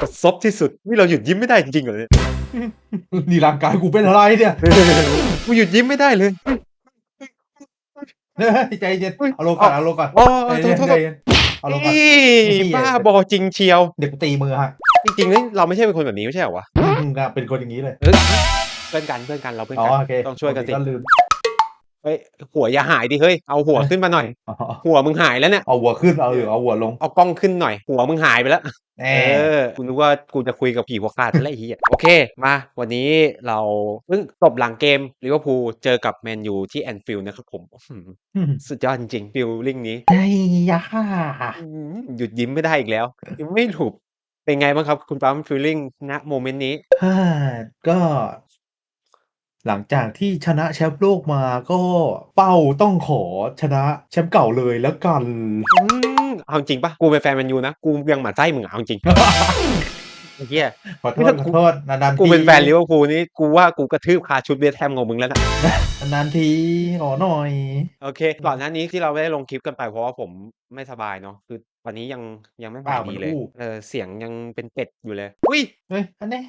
ประสบที่สุดนี่เราหยุดยิ้มไม่ได้จริงๆเหรอเนี่ยนี่ร่างกายกูเป็นอะไรเนี่ยกูหยุดยิ้มไม่ได้เลยเฮ้ยใจเย็นเอาลงก่อนเอาลงก่อนอ๋อใจโทเย็ษโทษนใจเย็นเอาลงก่อนอีนี่บ้าบอจริงเชียว เด็กกูตีมือฮะจริงๆนี่เราไม่ใช่เป็นคนแบบนี้ไม่ใช่เหรอวะอืมนะเป็นคนอย่างนี้เลย เอ้ยเพื่อนกันเพื่อนกันเราเพื่อนอ๋อกันโอเคต้องช่วยกันสิก็ลืมเฮ้ยหัวอย่าหายดิเฮ้ยเอาหัวขึ้นมาหน่อย อ๋อหัวมึงหายแล้วเนี่ยเอาหัวขึ้นเอาหรือเอาหัวลง เอากล้องขึ้นหน่อย หัวมึงหายไปแล้วแห เอมอกูนึกว่ากูจะคุยกับผีหัวขาดอะไรเฮียโอเค มา วันนี้เราเพิ่งจบหลังเกมลิเวอร์พูลเจอกับแมนยูที่แอนฟิลด์นะครับผมอื้อหือสุดยอดจริงๆฟิลลิ่งนี้ไอ้ยาอืมหยุดยิ้มไม่ได้อีกแล้วยังไม่ถูกเป็นไงบ้างครับ คุณปั๊มฟีลลิ่งณโมเมนต์นี้ฮ่าก็ หลังจากที่ชนะแชมป์โลกมาก็เป้าต้องขอชนะแชมป์เก่าเลยแล้วกันอืมเอาจริงปะกูเป็นแฟนแมนยูนะ กูยังหมั่นไส้มึงอะเอาจริง ไอ้เหี้ย ขอโทนี่ษถ้าขกูอโทษนานๆกูเป็นทีแฟนลิเวอร์พูลนี่กูว่ากูกระทืบคาชุดเวสต์แฮมของมึงแล้วนะ นานๆทีขอหน่อย โอเค ก่อนหน้านี้ที่เราไม่ได้ลงคลิปกันไปเพราะว่าผมไม่สบายเนาะ คือตอนนี้ยังยังไม่หายอ้าวดีมันเลยอู้ เออเสียงยังเป็นเป็ดอยู่เลย อุ้ย เฮ้ยอันนี้